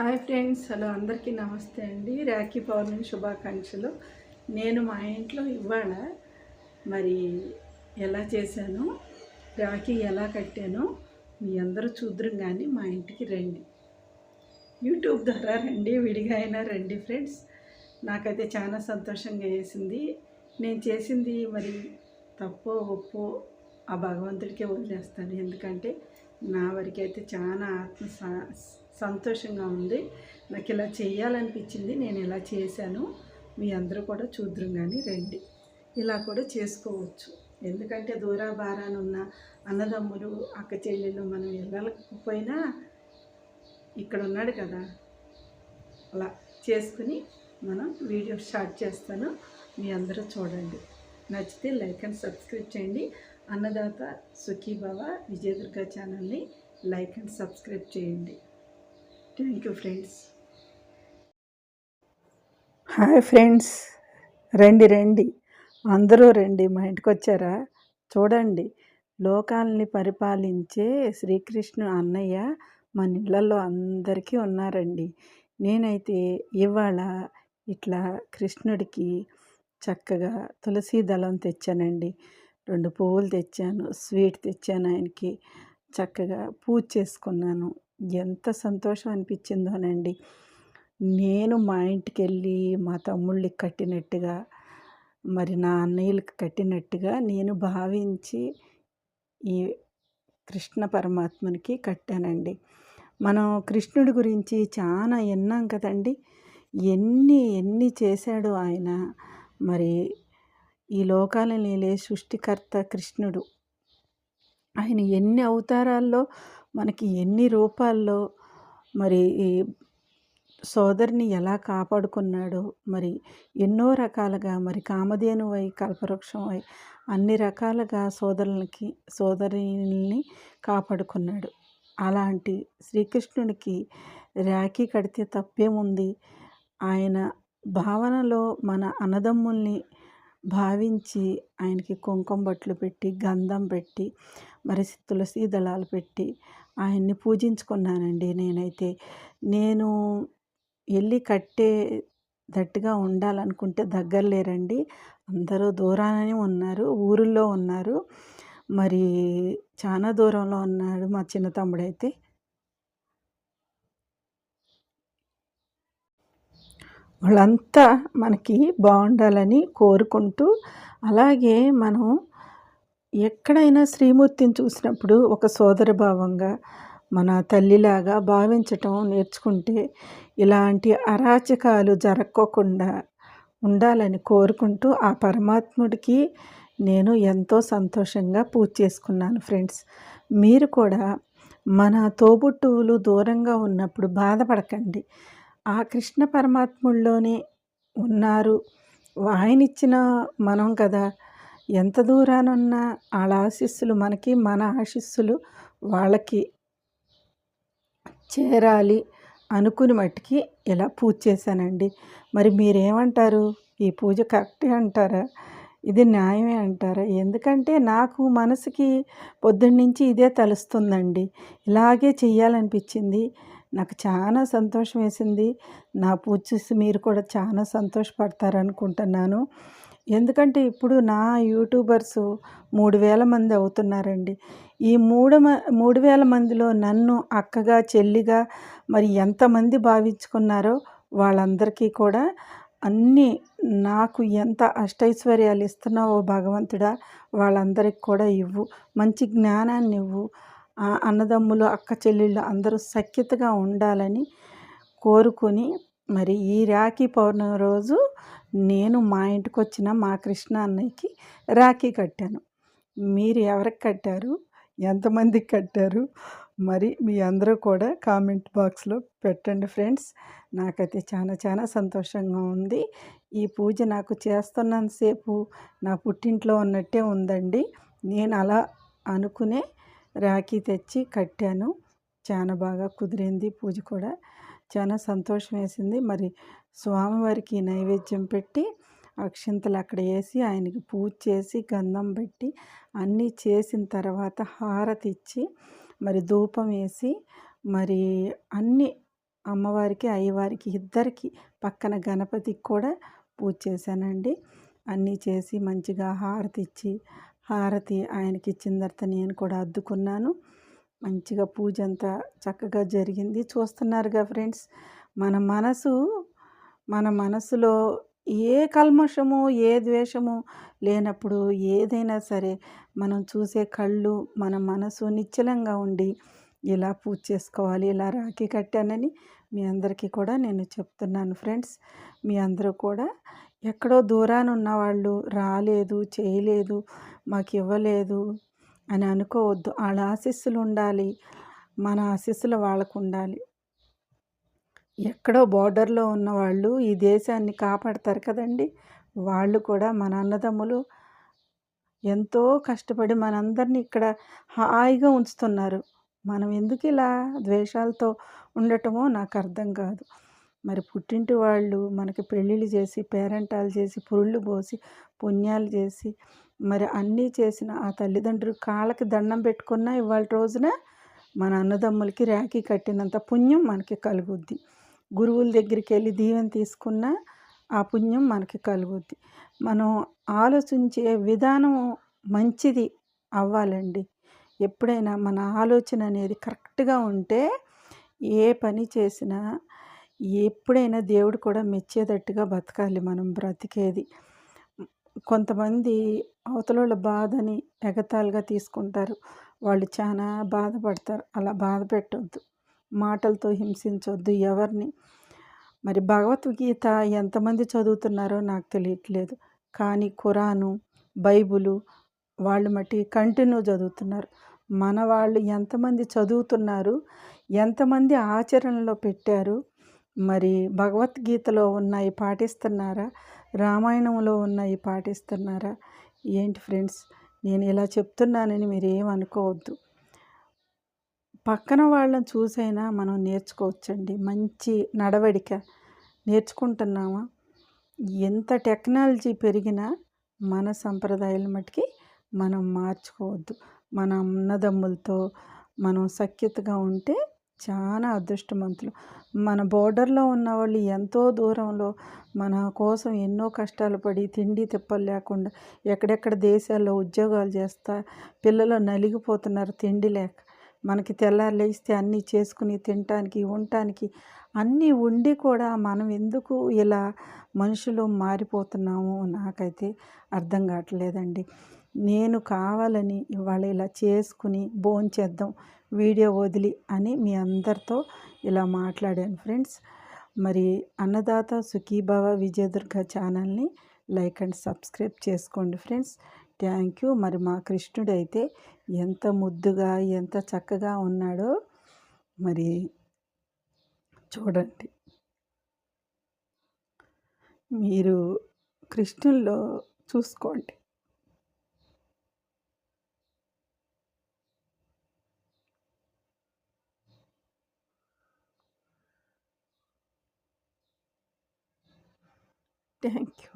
Hi friends hello అందరికీ నమస్తే అండి. రాఖీ పౌర్ణమి శుభాకాంక్షలు. నేను మా ఇంట్లో ఇవాళ మరి ఎలా చేశాను రాఖీ ఎలా కట్టానో మీ అందరూ చూద్దరం కానీ మా ఇంటికి రండి. యూట్యూబ్ ద్వారా రండి విడిగా అయినా రండి ఫ్రెండ్స్. నాకైతే చాలా సంతోషంగా వేసింది. నేను చేసింది మరి తప్పో ఒప్పో ఆ భగవంతుడికే వదిలేస్తాను. ఎందుకంటే నా వరకైతే చాలా ఆత్మ సంతోషంగా ఉంది. నాకు ఇలా చేయాలనిపించింది నేను ఇలా చేశాను. మీ అందరూ కూడా చూద్దరు కానీ రండి. ఇలా కూడా చేసుకోవచ్చు. ఎందుకంటే దూరాభారాన ఉన్న అన్నదమ్ములు అక్క చెల్లెలు మనం వెళ్ళకపోయినా ఇక్కడ ఉన్నాడు కదా. అలా చేసుకుని మనం వీడియో స్టార్ట్ చేస్తాను. మీ అందరూ చూడండి. నచ్చితే లైక్ అండ్ సబ్స్క్రైబ్ చేయండి. అన్నదాత సుఖీభవ విజయదుర్గ ఛానల్ని లైక్ అండ్ సబ్స్క్రైబ్ చేయండి. Thank you friends hi friends రండి రండి. అందరూ రండి. మా ఇంటికి వచ్చారా? చూడండి. లోకాల్ని పరిపాలించే శ్రీకృష్ణు అన్నయ్య మన ఇళ్ళల్లో అందరికీ ఉన్నారండి. నేనైతే ఇవాళ ఇట్లా కృష్ణుడికి చక్కగా తులసి దళం తెచ్చానండి. రెండు పువ్వులు తెచ్చాను. స్వీట్ తెచ్చాను ఆయనకి. చక్కగా పూజ చేసుకున్నాను. ఎంత సంతోషం అనిపించిందోనండి. నేను మా ఇంటికి వెళ్ళి మా తమ్ముళ్ళకి కట్టినట్టుగా మరి నా అన్నయ్యలకు కట్టినట్టుగా నేను భావించి ఈ కృష్ణ పరమాత్మనికి కట్టానండి. మనం కృష్ణుడి గురించి చాలా విన్నాం కదండి. ఎన్ని ఎన్ని చేశాడు ఆయన. మరి ఈ లోకాలను లేలే సృష్టికర్త కృష్ణుడు. ఆయన ఎన్ని అవతారాల్లో మనకి ఎన్ని రూపాల్లో మరి ఈ సోదరిని ఎలా కాపాడుకున్నాడో మరి ఎన్నో రకాలుగా మరి కామధేనువై కల్పవృక్షమై అన్ని రకాలుగా సోదరులకి సోదరుల్ని కాపాడుకున్నాడు. అలాంటి శ్రీకృష్ణునికి రాఖీ కడితే తప్పేముంది? ఆయన భావనలో మన అన్నదమ్ముల్ని భావించి ఆయనకి కుంకుమ బట్టలు పెట్టి గంధం పెట్టి మరి తులసి దళాలు పెట్టి ఆయన్ని పూజించుకున్నానండి నేనైతే. నేను వెళ్ళి కట్టేటట్టుగా ఉండాలనుకుంటే దగ్గర లేరండి. అందరూ దూరానే ఉన్నారు ఊరిలో ఉన్నారు. మరి చాలా దూరంలో ఉన్నాడు మా చిన్న తమ్ముడైతే. వాళ్ళంతా మనకి బాగుండాలని కోరుకుంటూ అలాగే మనం ఎక్కడైనా శ్రీమూర్తిని చూసినప్పుడు ఒక సోదర భావంగా మన తల్లిలాగా భావించటం నేర్చుకుంటే ఇలాంటి అరాచకాలు జరక్కోకుండా ఉండాలని కోరుకుంటూ ఆ పరమాత్ముడికి నేను ఎంతో సంతోషంగా పూజ చేసుకున్నాను ఫ్రెండ్స్. మీరు కూడా మన తోబుట్టువులు దూరంగా ఉన్నప్పుడు బాధపడకండి. ఆ కృష్ణ పరమాత్ముల్లోనే ఉన్నారు. ఆయనిచ్చిన మనం కదా. ఎంత దూరానున్న వాళ్ళ ఆశీస్సులు మనకి మన ఆశీస్సులు వాళ్ళకి చేరాలి అనుకుని మట్టుకి ఇలా పూజ చేశానండి. మరి మీరేమంటారు? ఈ పూజ కరెక్టే అంటారా? ఇది న్యాయమే అంటారా? ఎందుకంటే నాకు మనసుకి పొద్దున్నుంచి ఇదే తలుస్తుందండి. ఇలాగే చెయ్యాలనిపించింది. నాకు చాలా సంతోషం వేసింది. నా పూజ చూసి మీరు కూడా చాలా సంతోషపడతారనుకుంటున్నాను. ఎందుకంటే ఇప్పుడు నా యూట్యూబర్స్ మూడు వేల మంది అవుతున్నారండి. ఈ మూడు మ మూడు వేల మందిలో నన్ను అక్కగా చెల్లిగా మరి ఎంతమంది భావించుకున్నారో వాళ్ళందరికీ కూడా అన్నీ నాకు ఎంత అష్టైశ్వర్యాలు ఇస్తున్నావో భగవంతుడా వాళ్ళందరికి కూడా ఇవ్వు. మంచి జ్ఞానాన్ని ఇవ్వు. అన్నదమ్ములు అక్క చెల్లెళ్ళు అందరూ సఖ్యతగా ఉండాలని కోరుకొని మరి ఈ రాఖీ పౌర్ణమి రోజు నేను మా ఇంటికి వచ్చిన మా కృష్ణ అన్నయ్యకి రాఖీ కట్టాను. మీరు ఎవరికి కట్టారు? ఎంతమందికి కట్టారు? మరి మీ అందరూ కూడా కామెంట్ బాక్స్లో పెట్టండి ఫ్రెండ్స్. నాకైతే చాలా చాలా సంతోషంగా ఉంది. ఈ పూజ నాకు చేస్తున్నంతసేపు నా పుట్టింట్లో ఉన్నట్టే ఉందండి. నేను అలా అనుకునే రాఖీ తెచ్చి కట్టాను. చాలా బాగా కుదిరింది పూజ కూడా. చాలా సంతోషం వేసింది. మరి స్వామివారికి నైవేద్యం పెట్టి అక్షింతలు అక్కడ వేసి ఆయనకి పూజ చేసి గంధం పెట్టి అన్నీ చేసిన తర్వాత హారతి ఇచ్చి మరి ధూపం వేసి మరి అన్ని అమ్మవారికి అయ్యవారికి ఇద్దరికి పక్కన గణపతికి కూడా పూజ చేశానండి. అన్నీ చేసి మంచిగా హారతి ఇచ్చి హారతి ఆయనకి ఇచ్చిన తర్వాత నేను కూడా అద్దుకున్నాను. మంచిగా పూజ అంతా చక్కగా జరిగింది. చూస్తున్నారుగా ఫ్రెండ్స్ మన మనసు మన మనసులో ఏ కల్మషము ఏ ద్వేషము లేనప్పుడు ఏదైనా సరే మనం చూసే కళ్ళు మన మనసు నిశ్చలంగా ఉండి ఇలా పూజ చేసుకోవాలి ఇలా రాఖీ కట్టానని మీ అందరికీ కూడా నేను చెప్తున్నాను ఫ్రెండ్స్. మీ అందరూ కూడా ఎక్కడో దూరాన ఉన్నవాళ్ళు రాలేదు చేయలేదు మాకు ఇవ్వలేదు అని అనుకోవద్దు. వాళ్ళ ఆశీస్సులు ఉండాలి మన ఆశీస్సులు వాళ్ళకు ఉండాలి ఎక్కడో బోర్డర్లో ఉన్నవాళ్ళు ఈ దేశాన్ని కాపాడతారు కదండి. వాళ్ళు కూడా మన అన్నదమ్ములు ఎంతో కష్టపడి మనందరినీ ఇక్కడ హాయిగా ఉంచుతున్నారు. మనం ఎందుకు ఇలా ద్వేషాలతో ఉండటమో నాకు అర్థం కాదు. మరి పుట్టింటి వాళ్ళు మనకి పెళ్ళిళ్ళు చేసి పేరెంటాలు చేసి పురుళ్ళు పోసి పుణ్యాలు చేసి మరి అన్నీ చేసిన ఆ తల్లిదండ్రులు కాళ్ళకి దండం పెట్టుకున్న ఇవాళ రోజున మన అన్నదమ్ములకి రాఖీ కట్టినంత పుణ్యం మనకి కలుగుద్ది. గురువుల దగ్గరికి వెళ్ళి దీవెన తీసుకున్న ఆ పుణ్యం మనకి కలుగుద్ది. మనం ఆలోచించే విధానం మంచిది అవ్వాలండి. ఎప్పుడైనా మన ఆలోచన అనేది కరెక్ట్గా ఉంటే ఏ పని చేసినా ఎప్పుడైనా దేవుడు కూడా మెచ్చేటట్టుగా బతకాలి మనం బ్రతికేది. కొంతమంది అవతల బాధని ఎగతాళిగా తీసుకుంటారు. వాళ్ళు చాలా బాధపడతారు. అలా బాధ పెట్టొద్దు. మాటలతో హింసించొద్దు ఎవరిని. మరి భగవద్గీత ఎంతమంది చదువుతున్నారో నాకు తెలియట్లేదు. కానీ ఖురాను బైబులు వాళ్ళు మట్టి కంటిన్యూ చదువుతున్నారు. మన వాళ్ళు ఎంతమంది చదువుతున్నారు ఎంతమంది ఆచరణలో పెట్టారు మరి భగవద్గీతలో ఉన్నాయి పాటిస్తున్నారా రామాయణంలో ఉన్నాయి పాటిస్తున్నారా ఏంటి ఫ్రెండ్స్? నేను ఇలా చెప్తున్నానని మీరు ఏమనుకోవద్దు పక్కన వాళ్ళని చూసైనా మనం నేర్చుకోవచ్చండి. మంచి నడవడిక. నేర్చుకుంటున్నామా? ఎంత టెక్నాలజీ పెరిగినా మన సంప్రదాయాల మట్టుకి మనం మార్చుకోవద్దు. మన అన్నదమ్ములతో మనం సఖ్యతగా ఉంటే చాలా అదృష్టవంతులు. మన బోర్డర్లో ఉన్న వాళ్ళు ఎంతో దూరంలో మన కోసం ఎన్నో కష్టాలు పడి తిండి తిప్పలు లేకుండా ఎక్కడెక్కడ దేశాల్లో ఉద్యోగాలు చేస్తా పిల్లలు నలిగిపోతున్నారు తిండి లేక. మనకి తెల్లారు లేస్తే అన్నీ చేసుకుని తినటానికి ఉండటానికి అన్నీ ఉండి కూడా మనం ఎందుకు ఇలా మనుషులు మారిపోతున్నాము? నాకైతే అర్థం కావట్లేదండి. నేను కావాలని ఇవాళ ఇలా చేసుకుని భోంచేద్దాం. వీడియో వదిలి అని మీ అందరితో ఇలా మాట్లాడాను ఫ్రెండ్స్. మరి అన్నదాత సుఖీభావ విజయదుర్గ ఛానల్ని లైక్ అండ్ సబ్స్క్రైబ్ చేసుకోండి ఫ్రెండ్స్. Thank you. మరి మా కృష్ణుడు అయితే ఎంత ముద్దుగా ఎంత చక్కగా ఉన్నాడో మరి చూడండి. మీరు కృష్ణుల్లో చూసుకోండి. Thank you